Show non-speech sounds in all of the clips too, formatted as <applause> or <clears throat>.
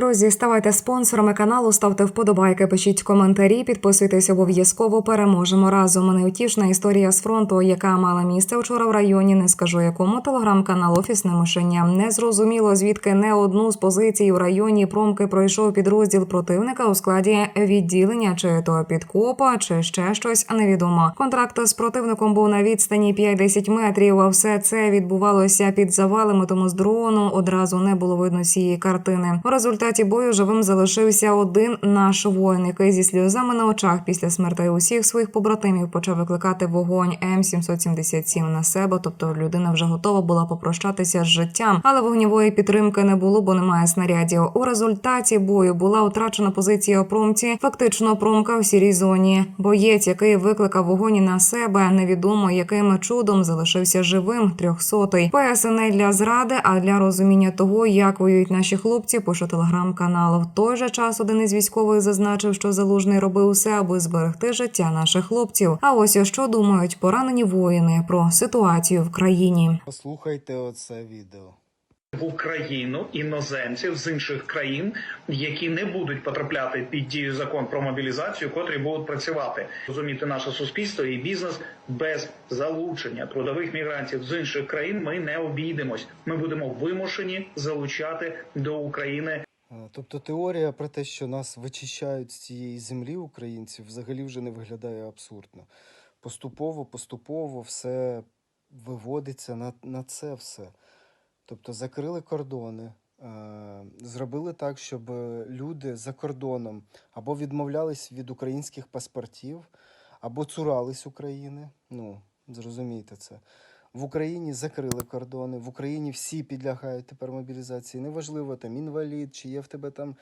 Друзі, ставайте спонсорами каналу, ставте вподобайки, пишіть коментарі, підписуйтесь обов'язково. Переможемо разом. Неутішна історія з фронту, яка мала місце вчора в районі. Не скажу якому телеграм-канал Офісне мишення. Не зрозуміло звідки не одну з позицій у районі промки пройшов підрозділ противника у складі відділення, чи то підкопа, чи ще щось невідомо. Контракт з противником був на відстані 5-10 метрів. А все це відбувалося під завалами, тому з дрону одразу не було видно цієї картини. У результаті бою живим залишився один наш воїн, який зі сльозами на очах після смертей усіх своїх побратимів почав викликати вогонь М777 на себе. Тобто людина вже готова була попрощатися з життям, але вогнівої підтримки не було, бо немає снарядів. У результаті бою була втрачена позиція промці. Фактично, промка в сірій зоні. Боєць, який викликав вогонь на себе, невідомо яким чудом залишився живим. Трьохсотий. ПС для зради, а для розуміння того, як воюють наші хлопці. Пише телеграм-канал. В той же час один із військових зазначив, що залужний робив усе, аби зберегти життя наших хлопців. А ось що думають поранені воїни про ситуацію в країні. Послухайте оце відео. в Україну іноземців з інших країн, які не будуть потрапляти під дію закон про мобілізацію, котрі будуть працювати. Розуміти наше суспільство і бізнес без залучення трудових мігрантів з інших країн. Ми не обійдемось. Ми будемо вимушені залучати до України Тобто теорія про те, що нас вичищають з цієї землі українців, взагалі вже не виглядає абсурдно. Поступово, поступово все виводиться на, на це все. Тобто закрили кордони, е, зробили так, щоб люди за кордоном або відмовлялись від українських паспортів, або цурались України. Ну, зрозумійте це. В Україні закрили кордони, в Україні всі підлягають тепер мобілізації. Неважливо там інвалід, чи є в тебе там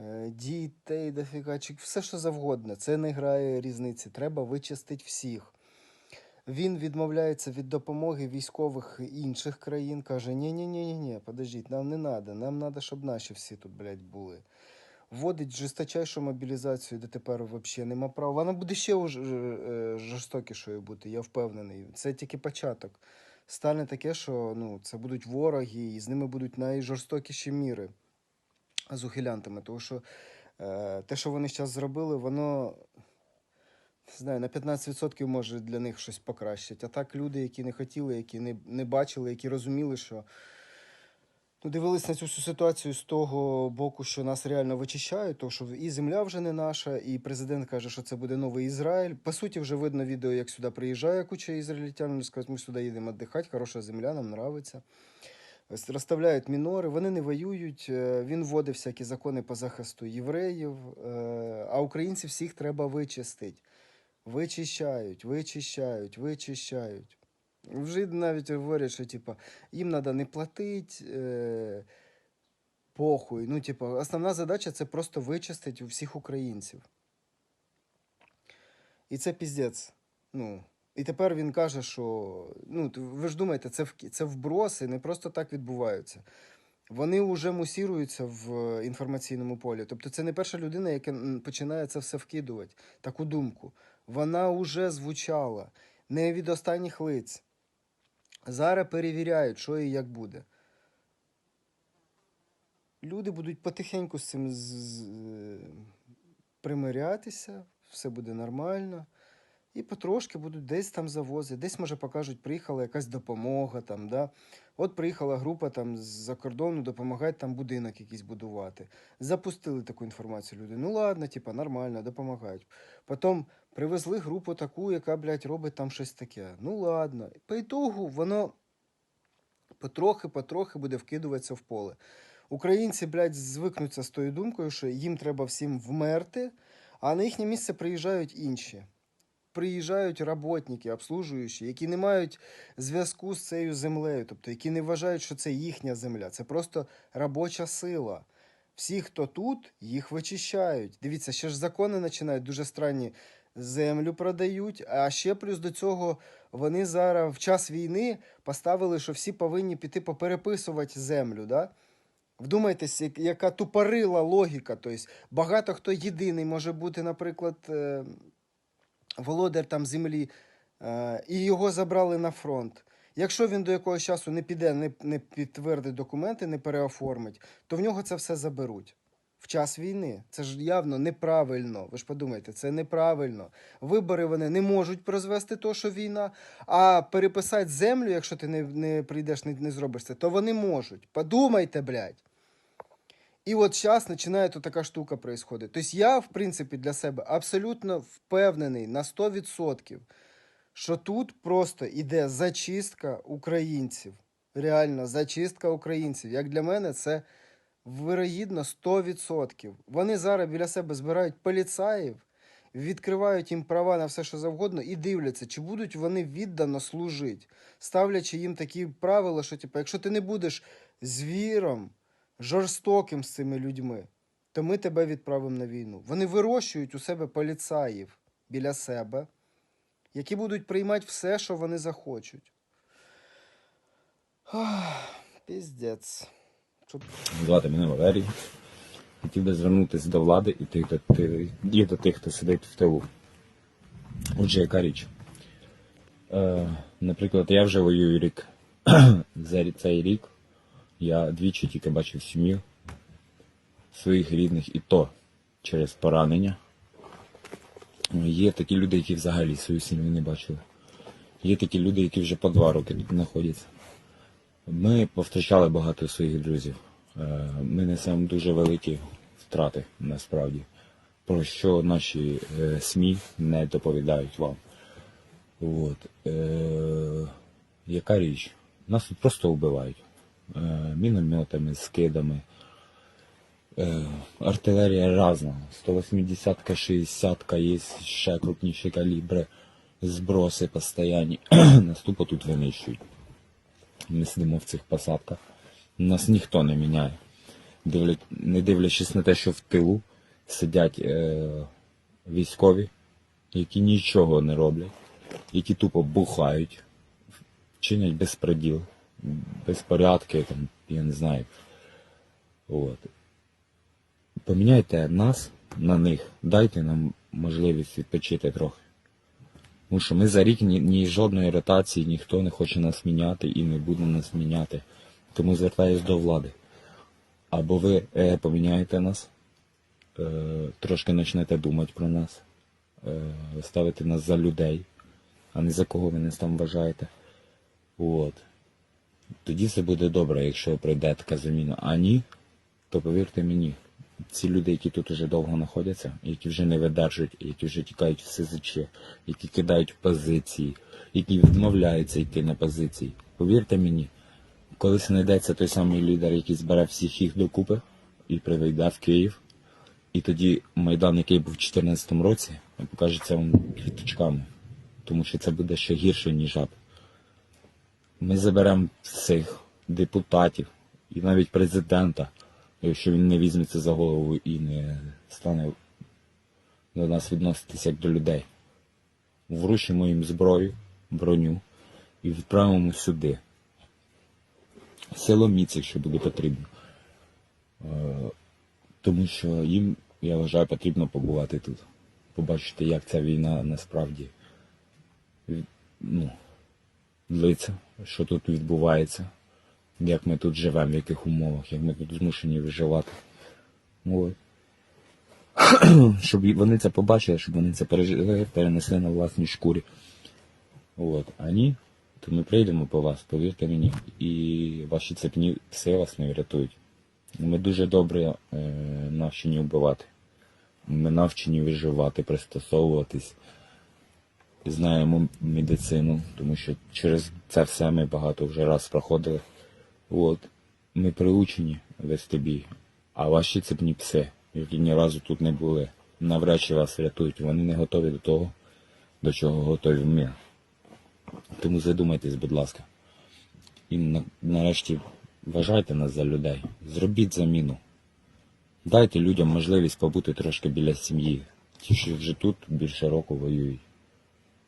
е, дітей, дофіга, чи все що завгодно. Це не грає різниці. Треба вичистити всіх. Він відмовляється від допомоги військових інших країн, каже: ні ні ні ні ні подождіть, нам не треба, нам треба, щоб наші всі тут, блядь, були. Вводить жорсточайшу мобілізацію, де тепер взагалі нема права. Вона буде ще уж- е, жорстокішою бути, я впевнений. Це тільки початок. Стане таке, що ну, це будуть вороги, і з ними будуть найжорстокіші міри з ухилянтами. Тому що е, те, що вони зараз зробили, воно не знаю, на 15% може для них щось покращить. А так люди, які не хотіли, які не, не бачили, які розуміли, що ну, дивились на цю всю ситуацію з того боку, що нас реально вичищають, то що і земля вже не наша, і президент каже, що це буде новий Ізраїль. По суті, вже видно відео, як сюди приїжджає куча ізраїльтян. Скажуть, ми сюди їдемо віддихати, хороша земля, нам нравиться. Розставляють мінори, вони не воюють. е, Він вводить всякі закони по захисту євреїв, е, а українців всіх треба вичистити. Вичищають, вичищають, вичищають. Вже навіть говорять, що типа, їм треба не платити, е, похуй. Ну, типа, основна задача це просто вичистити всіх українців. І це піздець. Ну, і тепер він каже, що ну, ви ж думаєте, це, в- це вброси не просто так відбуваються. Вони вже мусіруються в інформаційному полі. Тобто це не перша людина, яка починає це все вкидувати, таку думку. Вона вже звучала не від останніх лиць. Зараз перевіряють, що і як буде. Люди будуть потихеньку з цим з- примирятися, все буде нормально. І потрошки будуть десь там завозити, десь, може, покажуть, приїхала якась допомога там, да. От приїхала група там з-за кордону допомагати там будинок якийсь будувати. Запустили таку інформацію люди. Ну ладно, типа, нормально, допомагають. Потім привезли групу таку, яка, блядь, робить там щось таке. Ну ладно. По ітогу воно потрохи-потрохи буде вкидуватися в поле. Українці, блядь, звикнуться з тою думкою, що їм треба всім вмерти, а на їхнє місце приїжджають інші. Приїжджають роботники, обслужуючі, які не мають зв'язку з цією землею, тобто які не вважають, що це їхня земля, це просто робоча сила. Всі, хто тут, їх вичищають. Дивіться, ще ж закони починають дуже странні. Землю продають, а ще плюс до цього вони зараз в час війни поставили, що всі повинні піти попереписувати землю. Да? Вдумайтесь, яка тупорила логіка. Тобто багато хто єдиний може бути, наприклад, е, володар там землі, е, і його забрали на фронт. Якщо він до якогось часу не піде, не, не підтвердить документи, не переоформить, то в нього це все заберуть. в час війни. Це ж явно неправильно. Ви ж подумайте, це неправильно. Вибори вони не можуть призвести то, що війна, а переписати землю, якщо ти не, не прийдеш, не, не зробиш це, то вони можуть. Подумайте, блядь. І от зараз починає тут така штука происходить. Тобто я, в принципі, для себе абсолютно впевнений на 100%, що тут просто іде зачистка українців. Реально, зачистка українців. Як для мене, це вирогідно 100%. Вони зараз біля себе збирають поліцаїв, відкривають їм права на все, що завгодно, і дивляться, чи будуть вони віддано служити, ставлячи їм такі правила, що, типу, якщо ти не будеш звіром, жорстоким з цими людьми, то ми тебе відправимо на війну. Вони вирощують у себе поліцаїв біля себе, які будуть приймати все, що вони захочуть. Піздець. Звати мене Валерій. Хотів би звернутися до влади і тих, і до тих, хто сидить в тилу. Отже, яка річ? Е, наприклад, я вже воюю рік. <clears throat> За цей рік я двічі тільки бачив сім'ю своїх рідних, і то через поранення. Є такі люди, які взагалі свою сім'ю не бачили. Є такі люди, які вже по два роки тут знаходяться. Ми повтрачали багато своїх друзів. Е, Ми несемо дуже великі втрати насправді, про що наші е, СМІ не доповідають вам. От. Е, яка річ? Нас тут просто вбивають. Е, мінометами, скидами. Е, артилерія різна. 180-ка, 60-ка, є ще крупніші калібри, зброси постоянні. <clears throat> Нас тупо тут винищують. Ми сидимо в цих посадках. Нас ніхто не міняє. Не дивлячись на те, що в тилу сидять е... військові, які нічого не роблять, які тупо бухають, чинять безпреділ, безпорядки, там, я не знаю. От. Поміняйте нас на них, дайте нам можливість відпочити трохи. Тому що ми за рік ні, ні жодної ротації ніхто не хоче нас міняти і не буде нас міняти. Тому звертаюсь до влади. Або ви е, поміняєте нас, е, трошки почнете думати про нас, е, ставити нас за людей, а не за кого ви нас там вважаєте. От. Тоді все буде добре, якщо прийде така заміна. А ні, то повірте мені, ці люди, які тут уже довго знаходяться, які вже не видержують, які вже тікають в СЗЧ, які кидають позиції, які відмовляються йти на позиції. Повірте мені, коли знайдеться той самий лідер, який збере всіх їх докупи і приведе в Київ, і тоді Майдан, який був у 2014 році, покажеться вам квіточками, тому що це буде ще гірше, ніж ад. Ми заберемо всіх депутатів і навіть президента, якщо він не візьметься за голову і не стане до нас відноситися як до людей. Вручимо їм зброю, броню і відправимо сюди. Село Міць, якщо буде потрібно. Е, Тому що їм, я вважаю, потрібно побувати тут. Побачити, як ця війна насправді ну, длиться, що тут відбувається, як ми тут живемо, в яких умовах, як ми тут змушені виживати. От. <clears throat> Щоб вони це побачили, щоб вони це пережили, перенесли на власній шкурі. От. А ні, то ми прийдемо по вас, повірте мені, і ваші цепні пси вас не врятують. Ми дуже добре е, навчені вбивати. Ми навчені виживати, пристосовуватись. Знаємо медицину, тому що через це все ми багато вже раз проходили. От. Ми приучені вести бій. А ваші цепні пси, які ні разу тут не були, навряд чи вас рятують. Вони не готові до того, до чого готові ми. Тому задумайтесь, будь ласка. І на- нарешті вважайте нас за людей. Зробіть заміну. Дайте людям можливість побути трошки біля сім'ї. Ті, що вже тут більше року воюють.